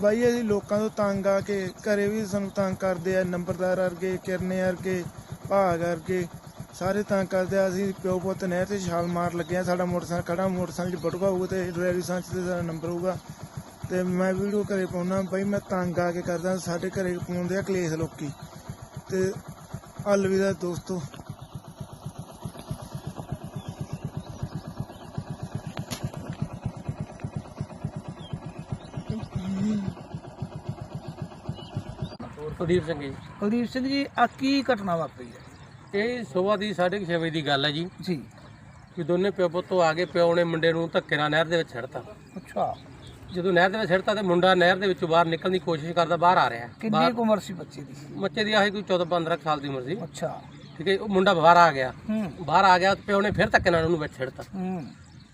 ਬਾਈ ਅਸੀਂ ਲੋਕਾਂ ਤੋਂ ਤੰਗ ਆ ਕੇ ਘਰੇ ਵੀ ਸਾਨੂੰ ਤੰਗ ਕਰਦੇ ਆ, ਨੰਬਰਦਾਰ ਵਰਗੇ, ਕਿਰਨੇ ਵਰਗੇ, ਭਾਗ ਵਰਗੇ, ਸਾਰੇ ਤੰਗ ਕਰਦੇ ਆ। ਅਸੀਂ ਪਿਓ ਪੁੱਤ ਨਹਿਰ ਤੇ ਛਾਲ ਮਾਰ ਲੱਗੇ ਆ। ਸਾਡਾ ਮੋਟਰਸਾਈਕਲ ਖੜਾ, ਮੋਟਰਸਾਈਕਲ 'ਚ ਬਟੂਆ ਹੋਊਗਾ ਤੇ ਡਰਾਈਵਰੀ ਸਾਂਚ ਤੇ ਸਾਡਾ ਨੰਬਰ ਹੋਊਗਾ। ਤੇ ਮੈਂ ਵੀਡੀਓ ਘਰੇ ਪਾਉਣਾ ਬਾਈ, ਮੈਂ ਤੰਗ ਆ ਕੇ ਕਰਦਾ। ਸਾਡੇ ਘਰੇ ਪਾਉਂਦੇ ਆ ਕਲੇਸ਼ ਲੋਕੀ। ਤੇ ਅਲਵਿਦਾ ਦੋਸਤੋ। ਕੁਲਦੀਪ ਸਿੰਘ ਜੀ। ਕੁਲਦੀਪ ਸਿੰਘ ਜੀ ਆ ਕੀ ਘਟਨਾ ਵਾਪਰੀ ਹੈ? ਇਹ ਸਵੇਰ ਦੀ 6:30 ਵਜੇ ਦੀ ਗੱਲ ਹੈ ਜੀ। ਜੀ। ਕਿ ਦੋਨੇ ਪਿਓ ਪੁੱਤ ਆ ਗਏ ਪਿਓ ਨੇ ਮੁੰਡੇ ਨੂੰ ਧੱਕੇ ਨਾਲ ਨਹਿਰ ਦੇ ਵਿੱਚ ਛੱਡਤਾ। ਅੱਛਾ। ਜਦੋਂ ਨਹਿਰ ਦੇ ਵਿੱਚ ਛੱਡਤਾ ਤੇ ਮੁੰਡਾ ਨਹਿਰ ਦੇ ਵਿੱਚੋਂ ਬਾਹਰ ਨਿਕਲਣ ਦੀ ਕੋਸ਼ਿਸ਼ ਕਰਦਾ ਬਾਹਰ ਆ ਰਿਹਾ। ਕਿੰਨੀ ਕੁ ਉਮਰ ਸੀ ਬੱਚੇ ਦੀ? ਬੱਚੇ ਦੀ ਆਹੀ ਕੋਈ 14 15 ਸਾਲ ਦੀ ਉਮਰ ਸੀ। ਅੱਛਾ। ਠੀਕ ਹੈ ਉਹ ਮੁੰਡਾ ਬਾਹਰ ਆ ਗਿਆ। ਬਾਹਰ ਆ ਗਿਆ ਤੇ ਪਿਓ ਨੇ ਫਿਰ ਧੱਕੇ ਨਾਲ ਉਹਨੂੰ ਵਿੱਚ ਛੱਡਤਾ। ਹੂੰ।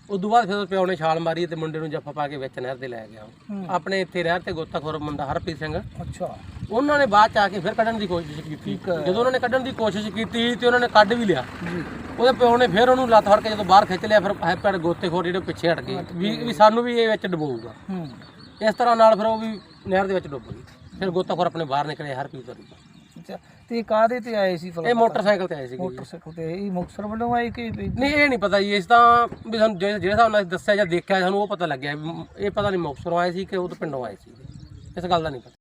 ਤੋਂ ਬਾਅਦ ਫਿਰ ਪਿਓ ਨੇ ਛਾਲ ਮਾਰੀ ਤੇ ਮੁੰਡੇ ਨੂੰ ਜੱਫਾ ਪਾ ਕੇ ਵਿੱਚ ਨਹਿਰ ਦੇ ਲੈ ਗਿਆ। ਆਪਣੇ ਇੱਥੇ ਨਹਿਰ ਤੇ ਗੋਤਾਖੋਰ ਮੁੰਡਾ ਹਰਪ੍ਰੀਤ ਸਿੰਘ। ਅੱਛਾ। ਉਹਨਾਂ ਨੇ ਬਾਅਦ ਚ ਆ ਕੇ ਫਿਰ ਕੱਢਣ ਦੀ ਕੋਸ਼ਿਸ਼ ਕੀਤੀ। ਜਦੋਂ ਉਹਨਾਂ ਨੇ ਕੱਢਣ ਦੀ ਕੋਸ਼ਿਸ਼ ਕੀਤੀ ਤੇ ਉਹਨਾਂ ਨੇ ਕੱਢ ਵੀ ਲਿਆ। ਉਹਦੇ ਪਿਓ ਨੇ ਫਿਰ ਉਹਨੂੰ ਲੱਤ ਫੜ ਕੇ ਜਦੋਂ ਬਾਹਰ ਖਿੱਚ ਲਿਆ ਫਿਰ ਹੈਪੜ ਗੋਤੇਖੋਰ ਜਿਹੜੇ ਪਿੱਛੇ ਹਟ ਗਏ। ਵੀ ਸਾਨੂੰ ਵੀ ਇਹ ਵਿੱਚ ਡੁਬੋਊਗਾ। ਇਸ ਤਰ੍ਹਾਂ ਨਾਲ ਫਿਰ ਉਹ ਵੀ ਨਹਿਰ ਦੇ ਵਿੱਚ ਡੁੱਬ ਗਈ। ਫਿਰ ਗੋਤਾਖੋਰ ਆਪਣੇ ਬਾਹਰ ਨਿਕਲੇ ਹਰਪ੍ਰੀਤ ਵਰਗੀ। ਅੱਛਾ ਤੇ ਕਾਹਦੇ ਤੇ ਆਏ ਸੀ ਫਲ ਇਹ ਮੋਟਰਸਾਈਕਲ ਤੇ ਆਏ ਸੀਗੇ ਜੀ। ਮੋਟਰਸਾਈਕਲ ਤੇ। ਇਹ ਮੁਕਤਸਰ ਵੱਲੋਂ ਆਏ ਕਿ ਵੀ- ਨਹੀਂ ਇਹ ਨਹੀਂ ਪਤਾ ਜੀ। ਇਸ ਤਾਂ ਵੀ ਸਾਨੂੰ ਜਿਹੜੇ ਜਿਹੜੇ ਹਿਸਾਬ ਨਾਲ ਦੱਸਿਆ ਜਾਂ ਦੇਖਿਆ ਸਾਨੂੰ ਉਹ ਪਤਾ ਲੱਗਿਆ। ਵੀ ਇਹ ਪਤਾ ਨਹੀਂ ਮੁਕਤਸਰੋਂ ਆਏ ਸੀ ਕਿ ਉਹ ਤੋਂ ਪਿੰਡੋਂ ਆਏ ਸੀ। ਇਸ ਗੱਲ ਦਾ ਨਹੀਂ ਪਤਾ।